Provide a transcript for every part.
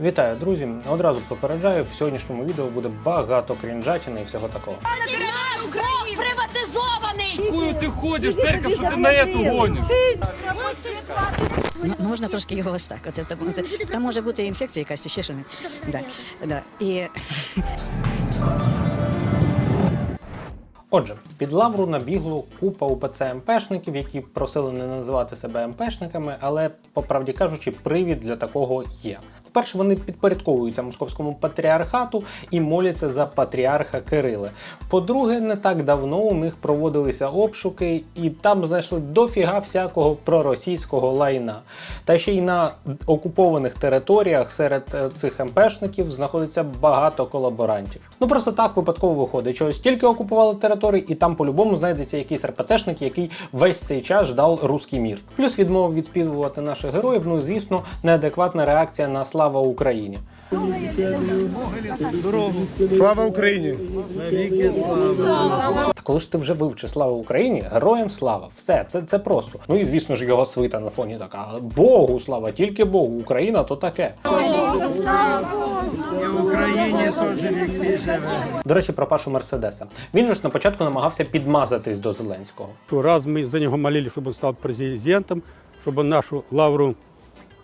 Вітаю, друзі! Одразу попереджаю, в сьогоднішньому відео буде багато крінжатини і всього такого. Наш Бог приватизований! Какую ты ходишь, церковь, что ты на эту гонишь? Ну, можна трошки його ось так. От, це, от, там може бути інфекція якась ще що. Да, да. І Отже, під лавру набігло купа УПЦ МПшників, які просили не називати себе МПшниками, але, по правді кажучи, привід для такого є. По-перше, вони підпорядковуються московському патріархату і моляться за патріарха Кирили. По-друге, не так давно у них проводилися обшуки, і там знайшли дофіга всякого проросійського лайна. Та ще й на окупованих територіях серед е, цих МПшників знаходиться багато колаборантів. Ну просто так випадково виходить, що ось тільки окупували території, і там по-любому знайдеться якийсь РПЦшник, який весь цей час ждав руський мір. Плюс відмова відспівувати наших героїв, ну звісно, неадекватна реакція на слава Україні. Слава Україні! Та коли ж ти вже вивчиш слава Україні, героям слава. Все, це, це просто. Ну і звісно ж його свита на фоні така. Богу слава, тільки Богу, Україна то таке. В Україні теж віки живе. До речі, про Пашу Мерседеса. Він ж на початку намагався підмазатись до Зеленського. что раз мы за него молились, чтобы он стал президентом, чтобы он нашу лавру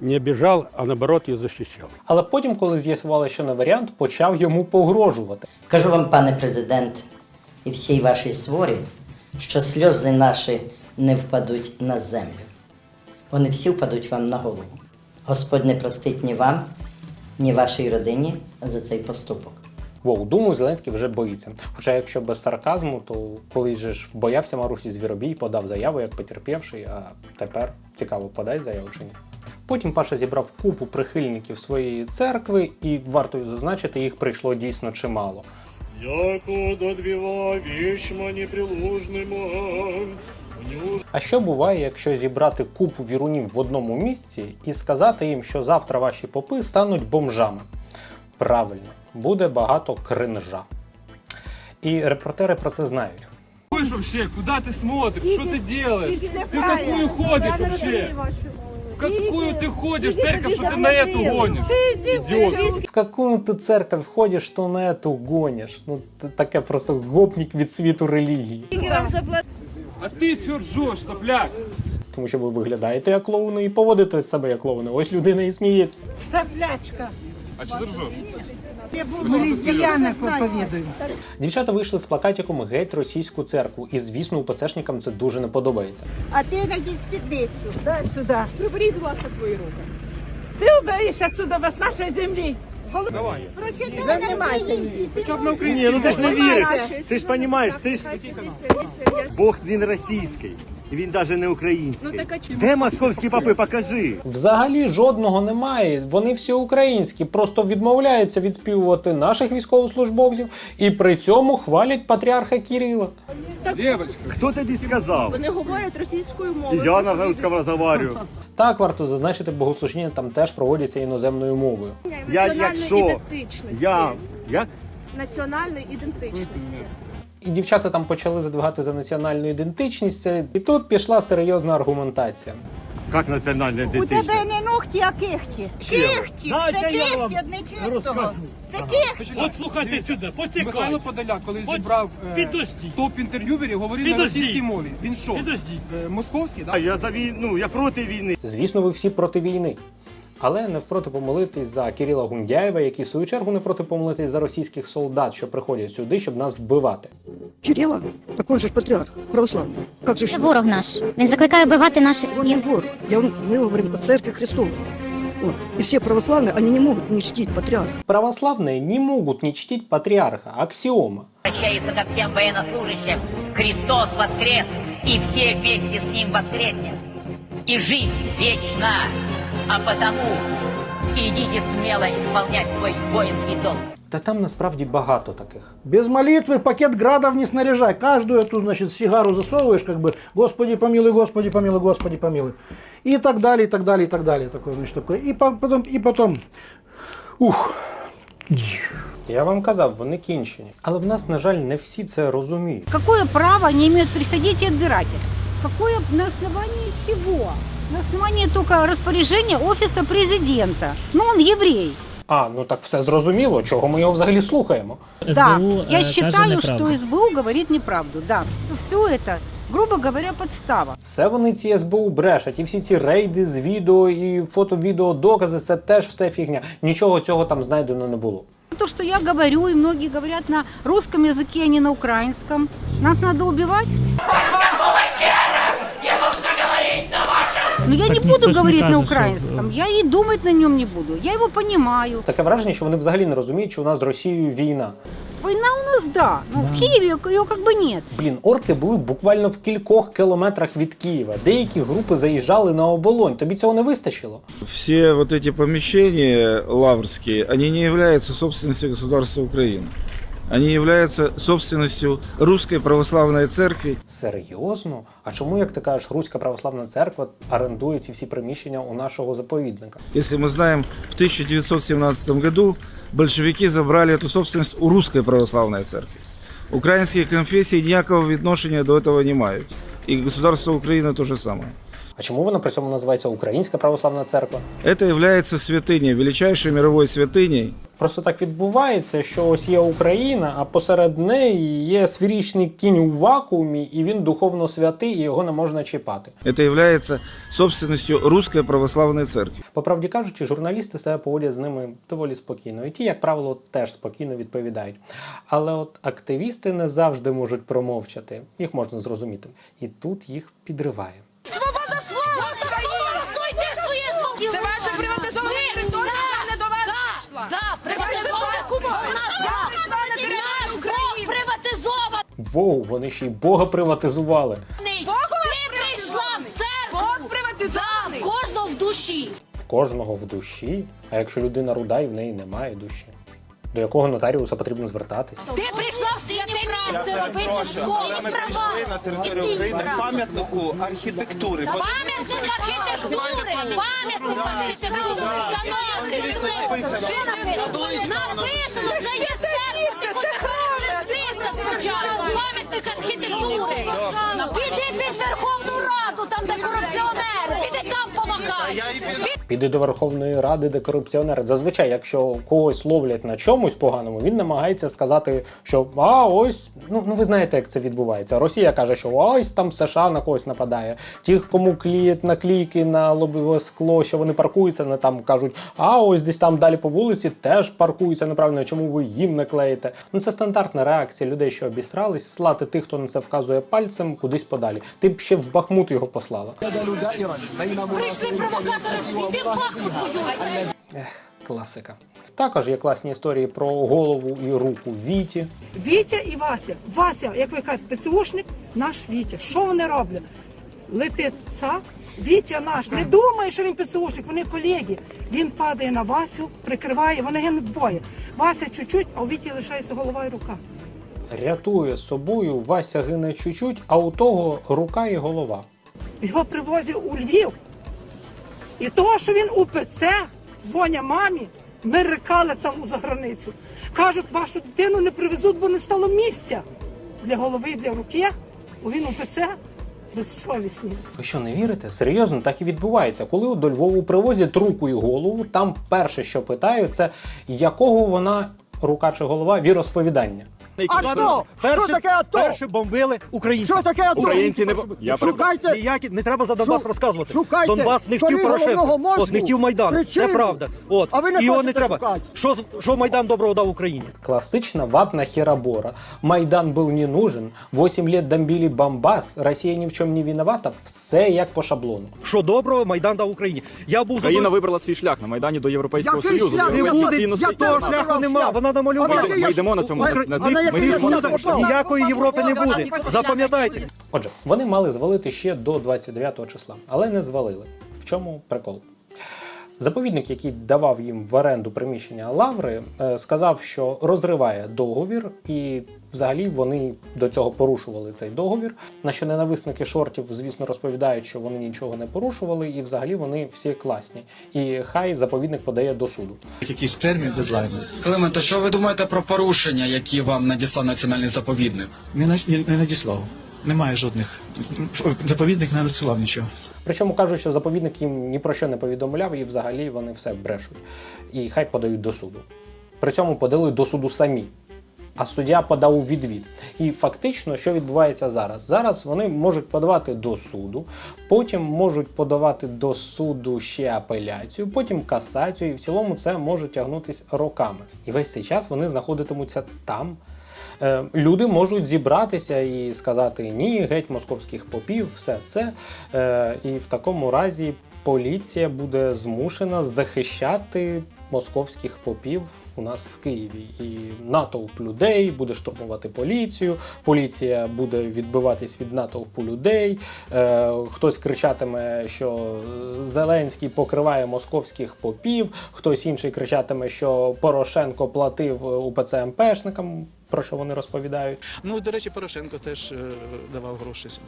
не обижал, а наоборот ее защищал. Але потім, коли з'ясували, що не варіант, почав йому погрожувати. Кажу вам, пане президент, і всій вашій сворі, що сльози наші не впадуть на землю. Вони всі впадуть вам на голову. Господь не простить ні вам, ні вашій родині за цей поступок. Воу, думаю, Зеленський вже боїться. Хоча, якщо без сарказму, то колись же ж боявся Марусі Звіробій, подав заяву як потерпівший, а тепер цікаво, подай заяву чи ні. Потім Паша зібрав купу прихильників своєї церкви, і варто зазначити, їх прийшло дійсно чимало. Яко додвіла вічма неприлужними, внюж А що буває, якщо зібрати купу вірунів в одному місці і сказати їм, що завтра ваші попи стануть бомжами? Правильно, буде багато кринжа. І репортери про це знають. Ходишь вообще, куда ты смотришь, что ты делаешь? Ты в какую ходишь вообще? В какую ты ходишь, церковь, что ты на эту гонишь? Идиот. В какую ти церковь ходиш, то на ету гониш. Ну, це таке просто гопнік від світу релігії. А ты что ржешь, сопляк? Тому що ви виглядаєте як клоуни і поводите себе як клоуни. Ось людина і сміється. Соплячка. А что ты ржешь? Ну. Дівчата вийшли з плакатиком геть російську церкву, і звісно, УПЦшникам це дуже не подобається. А ти найди спідницю. Дай сюди. Приберіть, будь ласка, свої руки. Ти уберись отсюда, вас нашої землі. Давай. Прочитай на ну ти ж не віриш. Ти ж розумієш, ти ж Бог він російський. І він навіть не український. Де московські папи? Покажи. Взагалі жодного немає. Вони всі українські, просто відмовляються відспівувати наших військовослужбовців і при цьому хвалять патріарха Кирила. Девочка, Хто тобі сказав? Вони говорять російською І мовою. я на русском розмовляю. Так варто зазначити, богослужіння там теж проводяться іноземною мовою. Я якщо я як? національної ідентичності. І дівчата там почали задвигати за національну ідентичність. І тут пішла серйозна аргументація. Як національна У тебе не ногті, а кихті. Кихті. Це кихті нечистого. Це кихті. От слухайте сюди, Михайло почекай. Подоляк, коли От зібрав е, підожди. топ-інтерв'юерів, говорив на Підожди. російській мові. Він що? Підожди. е, Московський, так? я за війну, я проти війни. Звісно, ви всі проти війни. Але не впроти помолитись за Кирила Гундяєва, який в свою чергу не проти помолитись за російських солдат, що приходять сюди, щоб нас вбивати. Кирила, так он же ж патріарх, православний. Як же ж Це ворог наш. Він закликає вбивати наші. він вор? Я, ми говоримо о церкві Христовій. І всі православні, вони не можуть не чтити патріарха. Православные не могут не чтить патриарха, аксиома. Обращается ко всем военнослужащим. Христос воскрес, и все вместе с Ним воскреснем. И жизнь вечна А потому идите смело исполнять свой воинский долг. Та там насправді багато таких. Без молитвы пакет градов не снаряжай. Каждую эту, значит, сигару засовываешь, как бы, Господи помилуй, Господи помилуй, Господи помилуй. И так далее, и так далее, и так далее. Такое, значит, такое. И по- потом, и потом, ух, Я вам казав, вони кінчені. Але в нас, на жаль, не всі це розуміють. Какое право они имеют приходить и отбирать их? Какое на основании чего? На основании только распоряжения офиса президента. Ну, он еврей. А, ну так все зрозуміло, чого ми його взагалі слухаємо. Да, я считаю, что СБУ говорит неправду. Да, все это, грубо говоря, подстава. Все вони ці СБУ брешуть, і всі ці рейди з відео і фото-відео докази, це теж все фігня. Нічого цього там знайдено не було. То, что я говорю, и многие говорят на русском языке, а не на украинском. Нас надо убивать? Но я не буду говорить на украинском, я и думать на нем не буду. Я его понимаю. Таке враження, що вони взагалі не розуміють, що у нас з Росією війна. Война у нас, да, но в Киеве ее как бы нет. Блін, орки були буквально в кількох кілометрах від Києва. Деякі групи заїжджали на оболонь. Тобі цього не вистачило? Все вот эти помещения лаврские, они не являются собственностью государства Украины. Они являются собственностью Русской Православной Церкви. Серйозно? А чому, як ти кажеш, Руська православна церква орендує ці всі приміщення у нашого заповідника? Если мы знаем, в 1917 году большевики забрали эту собственность у Русской Православной Церкви. Украинские конфессии ніякого відношення до этого не мають. И государство Украина то же самое. А чому вона при цьому називається Українська православна церква? Это является святыней, величайшей мировой святыней, Просто так відбувається, що ось є Україна, а посеред неї є сферичний кінь у вакуумі, і він духовно святий, і його не можна чіпати. это является собственностью Русской Православной Церкви. По правді кажучи, журналісти себе поводять з ними доволі спокійно. І ті, як правило, теж спокійно відповідають. Але от активісти не завжди можуть промовчати. Їх можна зрозуміти. І тут їх підриває. Свобода слова! Голосуйте своє слово! Це ваше приватизоване територія, не до вас прийшла! Так, приватизована у нас прийшла на територію України! приватизований! Воу, вони ще й Бога приватизували. Ти прийшла в церкву! Бог приватизований! В кожного в душі! В кожного в душі. А якщо людина руда і в неї немає душі, до якого нотаріуса потрібно звертатись? Ти місце робити школу права! на території України пам'ятнику архітектури. Пам'ятник архітектури! Пам'ятник архітектури! Шановні! Що написано? Написано! Це є хоч спочатку! Пам'ятник архітектури! Піди під Верховну Раду, там де корупціонери! Піди там! Піде до Верховної Ради, де корупціонери. Зазвичай, якщо когось ловлять на чомусь поганому, він намагається сказати, що а ось, ну, ну ви знаєте, як це відбувається. Росія каже, що ось там США на когось нападає. Ті, кому кліють наклейки на лобове скло, що вони паркуються, не там кажуть, а ось десь там далі по вулиці теж паркуються неправильно. Чому ви їм не клеїте? Ну це стандартна реакція людей, що обісрались, слати тих, хто на це вказує пальцем, кудись подалі. Ти б ще в Бахмут його послала. Прийшли провокатори! Іди в Бахмут воюй! Ех, класика. Також є класні історії про голову і руку Віті. Вітя і Вася. Вася, як ви кажете, ПЦУшник, наш Вітя. Що вони роблять? Летить цап, Вітя наш. Не думає, що він ПЦУшник, вони колеги. Він падає на Васю, прикриває, вони гинуть двоє. Вася чуть-чуть, а у Віті лишається голова і рука. Рятує собою, Вася гине чуть-чуть, а у того рука і голова. Його привозять у Львів. І того, що він УПЦ, дзвоня мамі, ми рикали там за границю. Кажуть, вашу дитину не привезуть, бо не стало місця для голови для руки. Бо він УПЦ безсовісний. Ви що не вірите? Серйозно, так і відбувається. Коли до Львову привозять руку і голову, там перше, що питають, це якого вона рука чи голова віросповідання. АТО! Перші, таке АТО? перші бомбили українців. Що таке АТО? Українці не я Шукайте. ніякі не треба за Донбас Шу- розказувати. шукайте. Донбас не хотів Порошенко. мозку. От не хотів Майдан. Це Причину. правда. От А ви не і його не хочете треба. шукати. Що з- що Майдан доброго дав Україні? Классична ватна херабора. Майдан был не нужен, 8 лет бомбили Бомбас, Россия ни в чем не виновата, все як по шаблону. Що доброго Майдан дав Україні? Я був Країна задов- вибрала свій шлях на Майдані до Європейського Який Союзу. шлях? до Не європейських буде, цінностей. я того шляху нема, вона намалювала. Ми, йдемо на цьому на, на, на Ніякої Європи не буде. Запам'ятайте. Отже, вони мали звалити ще до 29 числа, але не звалили. В чому прикол? Заповідник, який давав їм в оренду приміщення Лаври, е, сказав, що розриває договір, і взагалі вони до цього порушували цей договір. На що ненависники шортів, звісно, розповідають, що вони нічого не порушували, і взагалі вони всі класні. І хай заповідник подає до суду. Якийсь термін дедлайн. Клименте, що ви думаєте про порушення, які вам надіслав національний заповідник? Не, на- не, не надіслав. Немає жодних. Заповідник не надіслав нічого. Причому кажуть, що заповідник їм ні про що не повідомляв, і взагалі вони все брешуть. І хай подають до суду. При цьому подали до суду самі. А суддя подав у відвід. І фактично, що відбувається зараз? Зараз вони можуть подавати до суду, потім можуть подавати до суду ще апеляцію, потім касацію, і в цілому це може тягнутися роками. І весь цей час вони знаходитимуться там. Е, Люди можуть зібратися і сказати ні, геть московських попів, все це. Е, І в такому разі поліція буде змушена захищати московських попів у нас в Києві. І натовп людей буде штурмувати поліцію, поліція буде відбиватись від натовпу людей. Е, хтось кричатиме, що Зеленський покриває московських попів, хтось інший кричатиме, що Порошенко платив УПЦ МПшникам, про що вони розповідають. Ну, до речі, Порошенко теж е, давав гроші сюди.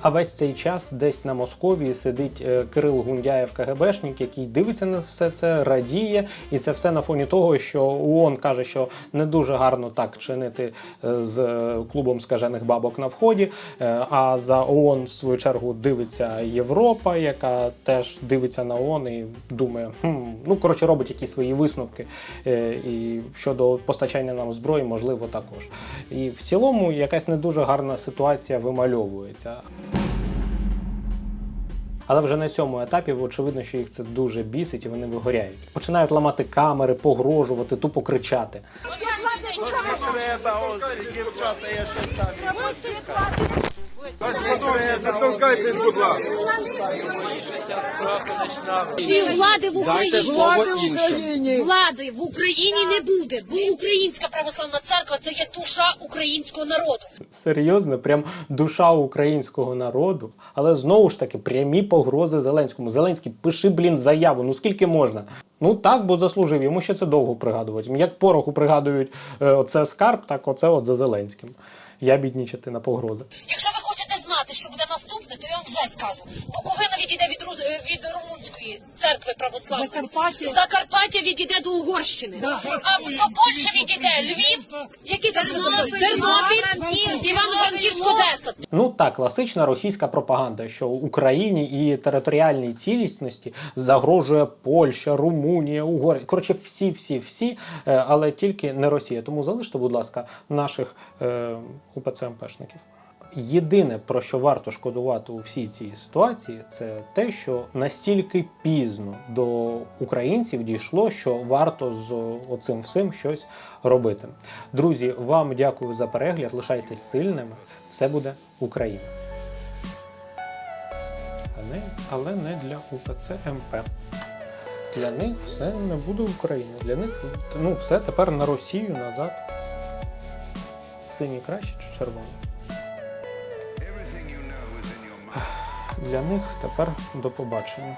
А весь цей час десь на Московії сидить е, Кирил Гундяєв, КГБшник, який дивиться на все це, радіє, і це все на фоні того, що ООН каже, що не дуже гарно так чинити е, з е, клубом скажених бабок на вході. А за ООН, в свою чергу, дивиться Європа, яка теж дивиться на ООН і думає, хм, ну коротше, робить якісь свої висновки. І щодо постачання нам зброї, можливо, також. І в цілому якась не дуже гарна ситуація вимальовується. Але вже на цьому етапі очевидно, що їх це дуже бісить і вони вигоряють. Починають ламати камери, погрожувати, тупо кричати. І влади в Україні. слово іншим. Влади в Україні не буде, бо Українська православна церква це є душа українського народу. Серйозно, прям душа українського народу. Але знову ж таки прямі погрози Зеленському. Зеленський, пиши, блін, заяву. Ну скільки можна? Ну так, бо заслужив. Йому ще це довго пригадувати. Як пороху пригадують е, оце скарб, так оце от за Зеленським. Я біднічати на погрози. Якщо ви знати, що буде наступне, то я вам вже скажу. Буковина відійде від, Рус... е, від Румунської церкви православної. Закарпаття. Закарпаття відійде до Угорщини. А до Польщі відійде Львів, який Тернопіль, Тернопіль Івано-Франківськ, Одеса. Ну так, класична російська пропаганда, що Україні і територіальній цілісності загрожує Польща, Румунія, Угорщина. Коротше, всі, всі, всі, е, але тільки не Росія. Тому залиште, будь ласка, наших е, УПЦ МПшників. Єдине, про що варто шкодувати у всій цій ситуації, це те, що настільки пізно до українців дійшло, що варто з оцим всім щось робити. Друзі, вам дякую за перегляд. Лишайтесь сильними. Все буде Україна. Але не для УПЦ МП. Для них все не буде Україна. Для них ну, все тепер на Росію назад. Синій краще чи червоний? Для них тепер до побачення.